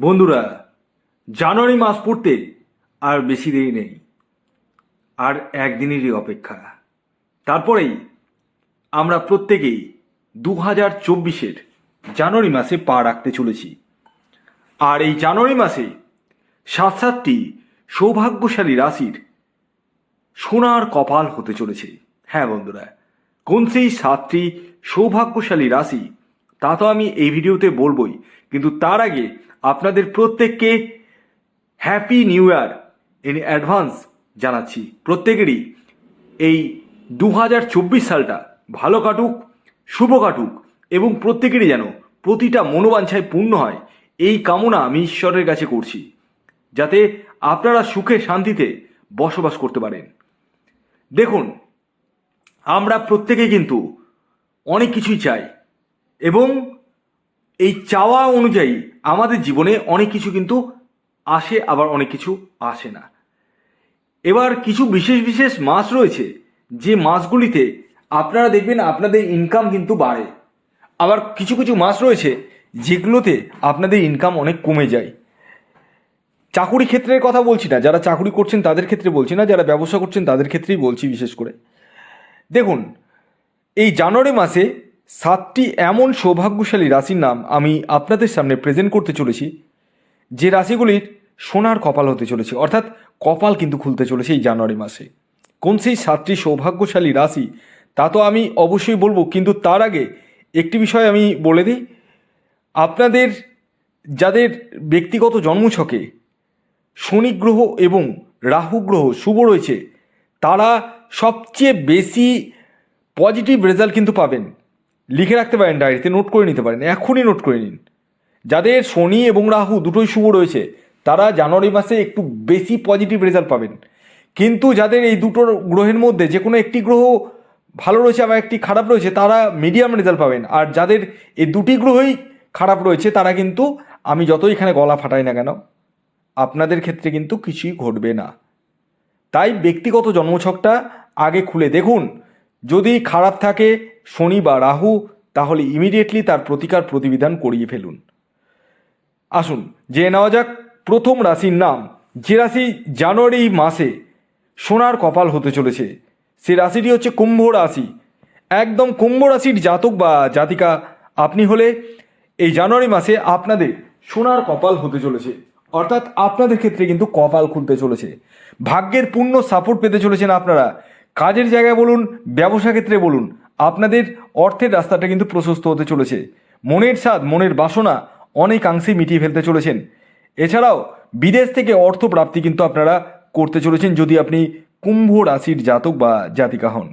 বন্ধুরা, জানুয়ারি মাস পড়তে আর বেশি দেরি নেই। আর একদিনেরই অপেক্ষা। তারপরেই আমরা প্রত্যেকেই দু হাজার চব্বিশের জানুয়ারি মাসে পা রাখতে চলেছি। আর এই জানুয়ারি মাসে সাত সাতটি সৌভাগ্যশালী রাশির সোনার কপাল হতে চলেছে। হ্যাঁ বন্ধুরা, কোন সেই সাতটি সৌভাগ্যশালী রাশি, তা তো আমি এই ভিডিওতে বলবই। কিন্তু তার আগে আপনাদের প্রত্যেককে happy new year in advance জানাচ্ছি। প্রত্যেকেরই এই দু হাজার চব্বিশ সালটা ভালো কাটুক, শুভ কাটুক এবং প্রত্যেকেরই যেন প্রতিটা মনোবাঞ্ছায় পূর্ণ হয়, এই কামনা আমি ঈশ্বরের কাছে করছি, যাতে আপনারা সুখে শান্তিতে বসবাস করতে পারেন। দেখুন, আমরা প্রত্যেকে কিন্তু অনেক কিছুই চাই এবং এই চাওয়া অনুযায়ী আমাদের জীবনে অনেক কিছু কিন্তু আসে, আবার অনেক কিছু আসে না। এবার কিছু বিশেষ বিশেষ মাস রয়েছে, যে মাসগুলিতে আপনারা দেখবেন আপনাদের ইনকাম কিন্তু বাড়ে। আবার কিছু কিছু মাস রয়েছে, যেগুলোতে আপনাদের ইনকাম অনেক কমে যায়। চাকুরি ক্ষেত্রের কথা বলছি না, যারা চাকুরি করছেন তাদের ক্ষেত্রে বলছি না, যারা ব্যবসা করছেন তাদের ক্ষেত্রেই বলছি বিশেষ করে। দেখুন, এই জানুয়ারি মাসে সাতটি এমন সৌভাগ্যশালী রাশির নাম আমি আপনাদের সামনে প্রেজেন্ট করতে চলেছি। যে রাশিগুলির সোনার কপাল হতে চলেছে, অর্থাৎ কপাল কিন্তু খুলতে চলেছে এই জানুয়ারি মাসে। কোন সেই সাতটি সৌভাগ্যশালী রাশি? তা তো আমি অবশ্যই বলব, কিন্তু তার আগে একটি বিষয় আমি বলে দিই। আপনাদের, যাদের ব্যক্তিগত জন্মছকে শনি গ্রহ এবং রাহু গ্রহ শুভ রয়েছে, তারা সবচেয়ে বেশি পজিটিভ রেজাল্ট কিন্তু পাবেন। লিখে রাখতে পারেন ডায়েরিতে, নোট করে নিতে পারেন, এখনই নোট করে নিন। যাদের শনি এবং রাহু দুটোই শুভ রয়েছে, তারা জানুয়ারি মাসে একটু বেশি পজিটিভ রেজাল্ট পাবেন। কিন্তু যাদের এই দুটো গ্রহের মধ্যে যে কোনো একটি গ্রহ ভালো রয়েছে আবার একটি খারাপ রয়েছে, তারা মিডিয়াম রেজাল্ট পাবেন। আর যাদের এই দুটি গ্রহই খারাপ রয়েছে, তারা কিন্তু আমি যতই এখানে গলা ফাটাই না কেন, আপনাদের ক্ষেত্রে কিন্তু কিছুই ঘটবে না। তাই ব্যক্তিগত জন্মছকটা আগে খুলে দেখুন। যদি খারাপ থাকে শনি বা রাহু, তাহলে ইমিডিয়েটলি তার প্রতিকার প্রতিবিধান করিয়ে ফেলুন। আসুন, জেনে নেওয়া যাক প্রথম রাশির নাম। যে রাশি জানুয়ারি মাসে সোনার কপাল হতে চলেছে, সে রাশিটি হচ্ছে কুম্ভ রাশি। একদম কুম্ভ রাশির জাতক বা জাতিকা, আপনি হলে এই জানুয়ারি মাসে আপনাদের সোনার কপাল হতে চলেছে। অর্থাৎ আপনাদের ক্ষেত্রে কিন্তু কপাল খুলতে চলেছে। ভাগ্যের পূর্ণ সাপোর্ট পেতে চলেছেন আপনারা। কাজের জায়গায় বলুন, ব্যবসা ক্ষেত্রে বলুন আপনাদের অর্থের রাস্তাটা কিন্তু প্রশস্ত হতে চলেছে। মনের স্বাদ, মনের বাসনা অনেকাংশেই মিটিয়ে ফেলতে চলেছেন। এছাড়াও বিদেশ থেকে অর্থ প্রাপ্তি কিন্তু আপনারা করতে চলেছেন যদি আপনি কুম্ভ রাশির জাতক বা জাতিকা হন।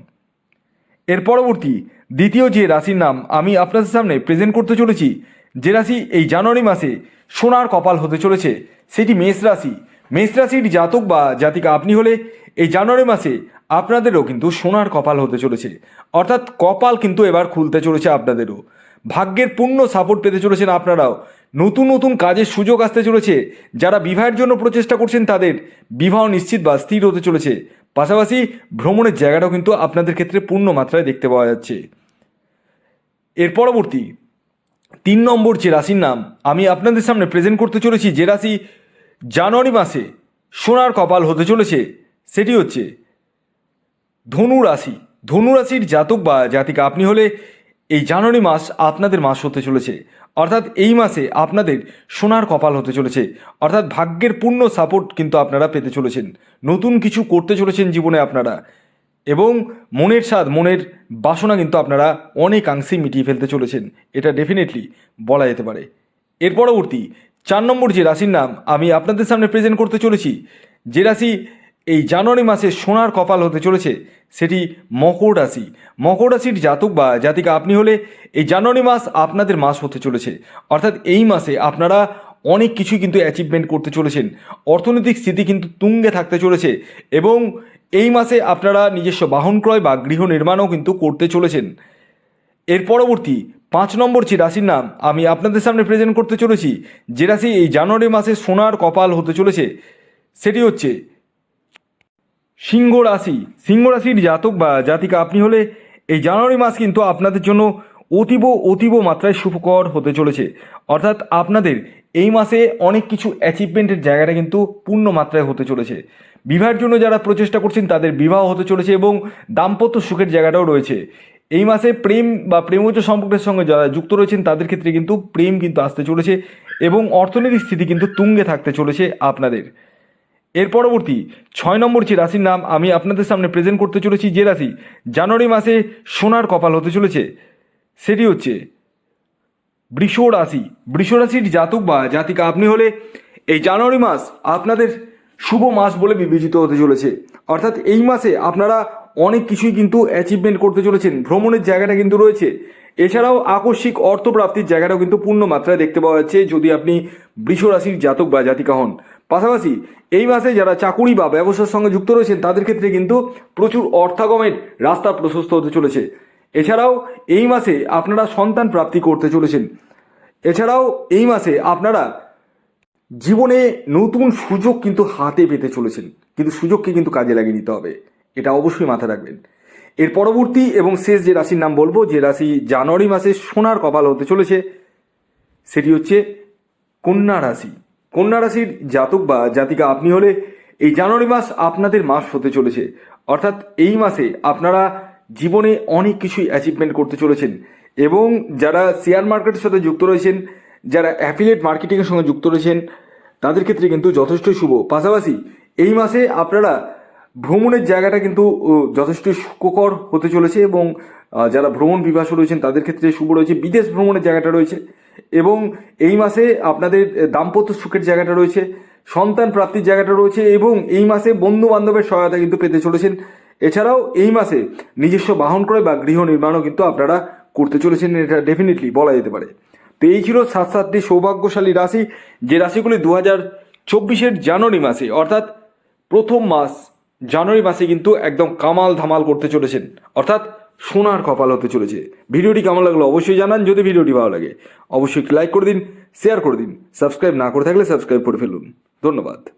এর পরবর্তী, দ্বিতীয় যে রাশির নাম আমি আপনাদের সামনে প্রেজেন্ট করতে চলেছি, যে রাশি এই জানুয়ারি মাসে সোনার কপাল হতে চলেছে, সেটি মেষ রাশি। মেষ রাশির জাতক বা জাতিকা আপনি হলে এই জানুয়ারি মাসে আপনাদেরও কিন্তু সোনার কপাল হতে চলেছে। অর্থাৎ কপাল কিন্তু এবার খুলতে চলেছে আপনাদেরও। ভাগ্যের পূর্ণ সাপোর্ট পেতে চলেছেন আপনারাও। নতুন নতুন কাজের সুযোগ আসতে চলেছে। যারা বিবাহের জন্য প্রচেষ্টা করছেন তাদের বিবাহ নিশ্চিত বা স্থির হতে চলেছে। পাশাপাশি ভ্রমণের জায়গাটাও কিন্তু আপনাদের ক্ষেত্রে পূর্ণ মাত্রায় দেখতে পাওয়া যাচ্ছে। এর পরবর্তী তিন নম্বর যে রাশির নাম, আমি আপনাদের সামনে প্রেজেন্ট করতে চলেছি যে রাশি জানুয়ারি মাসে সোনার কপাল হতে চলেছে। সেটি হচ্ছে ধনু রাশি ধনু রাশির জাতক বা জাতিকা, আপনি হলে এই জানুয়ারি মাস আপনাদের মাস হতে চলেছে। অর্থাৎ এই মাসে আপনাদের সোনার কপাল হতে চলেছে। অর্থাৎ ভাগ্যের পূর্ণ সাপোর্ট কিন্তু আপনারা পেতে চলেছেন। নতুন কিছু করতে চলেছেন জীবনে আপনারা। এবং মনের স্বাদ, মনের বাসনা কিন্তু আপনারা অনেকাংশেই মিটিয়ে ফেলতে চলেছেন। এটা ডেফিনেটলি বলা যেতে পারে। এর পরবর্তী চার নম্বর যে রাশির নাম আমি আপনাদের সামনে প্রেজেন্ট করতে চলেছি, যে রাশি এই জানুয়ারি মাসে সোনার কপাল হতে চলেছে সেটি মকর রাশি। মকর রাশির জাতক বা জাতিকা আপনি হলে এই জানুয়ারি মাস আপনাদের মাস হতে চলেছে। অর্থাৎ এই মাসে আপনারা অনেক কিছুই কিন্তু অ্যাচিভমেন্ট করতে চলেছেন। অর্থনৈতিক স্থিতি কিন্তু তুঙ্গে থাকতে চলেছে এবং এই মাসে আপনারা নিজস্ব বাহন ক্রয় বা গৃহ নির্মাণও কিন্তু করতে চলেছেন। এর পরবর্তী পাঁচ নম্বর যে রাশির নাম আমি আপনাদের সামনে প্রেজেন্ট করতে চলেছি, যে রাশি এই জানুয়ারি মাসে সোনার কপাল হতে চলেছে, সেটি হচ্ছে সিংহ রাশি। সিংহ রাশির জাতক বা জাতিকা, আপনি হলে এই জানুয়ারি মাস কিন্তু আপনাদের জন্য অতীব অতীব মাত্রায় সুখকর হতে চলেছে। অর্থাৎ আপনাদের এই মাসে অনেক কিছু অ্যাচিভমেন্টের জায়গাটা কিন্তু পূর্ণ মাত্রায় হতে চলেছে। বিবাহের জন্য যারা প্রচেষ্টা করছেন, তাদের বিবাহ হতে চলেছে এবং দাম্পত্য সুখের জায়গাটাও রয়েছে। এই মাসে প্রেম বা প্রেমজ সম্পর্কের সঙ্গে যারা যুক্ত রয়েছেন, তাদের ক্ষেত্রে কিন্তু প্রেম কিন্তু আসতে চলেছে এবং অর্থনৈতিক স্থিতি কিন্তু তুঙ্গে থাকতে চলেছে আপনাদের। এর পরবর্তী ছয় নম্বর যে রাশির নাম আমি আপনাদের সামনে প্রেজেন্ট করতে চলেছি যে রাশি জানুয়ারি মাসে সোনার কপাল হতে চলেছে, সেটি হচ্ছে বৃষ রাশি। বৃষ রাশির জাতক বা জাতিকা আপনি হলে এই জানুয়ারি মাস আপনাদের শুভ মাস বলে বিবেচিত হতে চলেছে। অর্থাৎ এই মাসে আপনারা অনেক কিছুই কিন্তু অ্যাচিভমেন্ট করতে চলেছেন। ভ্রমণের জায়গাটা কিন্তু রয়েছে। এছাড়াও আকস্মিক অর্থপ্রাপ্তির জায়গাটাও কিন্তু পূর্ণ মাত্রায় দেখতে পাওয়া যাচ্ছে যদি আপনি বৃষ রাশির জাতক বা জাতিকা হন। পাশাপাশি এই মাসে যারা চাকুরি বা ব্যবসার সঙ্গে যুক্ত রয়েছেন, তাদের ক্ষেত্রে কিন্তু প্রচুর অর্থাগমের রাস্তা প্রশস্ত হতে চলেছে। এছাড়াও এই মাসে আপনারা সন্তান প্রাপ্তি করতে চলেছেন। এছাড়াও এই মাসে আপনারা জীবনে নতুন সুযোগ কিন্তু হাতে পেতে চলেছেন। কিন্তু সুযোগকে কিন্তু কাজে লাগিয়ে নিতে হবে। এটা অবশ্যই মাথায় রাখবেন। এর পরবর্তী এবং শেষ যে রাশির নাম বলব, যে রাশি জানুয়ারি মাসে সোনার কপাল হতে চলেছে, সেটি হচ্ছে কন্যা রাশি। কন্যা রাশির জাতক বা জাতিকা আপনি হলে এই জানুয়ারি মাস আপনাদের মাস হতে চলেছে। অর্থাৎ এই মাসে আপনারা জীবনে অনেক কিছুই অ্যাচিভমেন্ট করতে চলেছেন এবং যারা শেয়ার মার্কেটের সাথে যুক্ত রয়েছেন, যারা অ্যাফিলিয়েট মার্কেটিংয়ের সঙ্গে যুক্ত রয়েছেন, তাদের ক্ষেত্রে কিন্তু যথেষ্ট শুভ। পাশাপাশি এই মাসে আপনারা ভ্রমণের জায়গাটা কিন্তু যথেষ্ট সুখকর হতে চলেছে এবং যারা ভ্রমণ বিভাস রয়েছেন, তাদের ক্ষেত্রে শুভ রয়েছে। বিদেশ ভ্রমণের জায়গাটা রয়েছে। এবং এই মাসে আপনাদের দাম্পত্য সুখের জায়গাটা রয়েছে, সন্তান প্রাপ্তির জায়গাটা রয়েছে এবং এই মাসে বন্ধু বান্ধবের সহায়তা কিন্তু পেতে চলেছেন। এছাড়াও এই মাসে নিজস্ব বাহন ক্রয় বা গৃহ নির্মাণও কিন্তু আপনারা করতে চলেছেন, এটা ডেফিনেটলি বলা যেতে পারে। তো এই ছিল সাত সাতটি সৌভাগ্যশালী রাশি, যে রাশিগুলি দু হাজার চব্বিশের জানুয়ারি মাসে, অর্থাৎ প্রথম মাস জানুয়ারি মাসে কিন্তু একদম কামাল ধামাল করতে চলেছেন। অর্থাৎ সোনার কপাল হতে চলেছে। ভিডিওটি কেমন লাগল অবশ্যই জানান, যদি ভিডিওটি ভালো লাগে। অবশ্যই লাইক করে দিন শেয়ার করে দিন সাবস্ক্রাইব না করে থাকলে সাবস্ক্রাইব করে ফেলুন। ধন্যবাদ।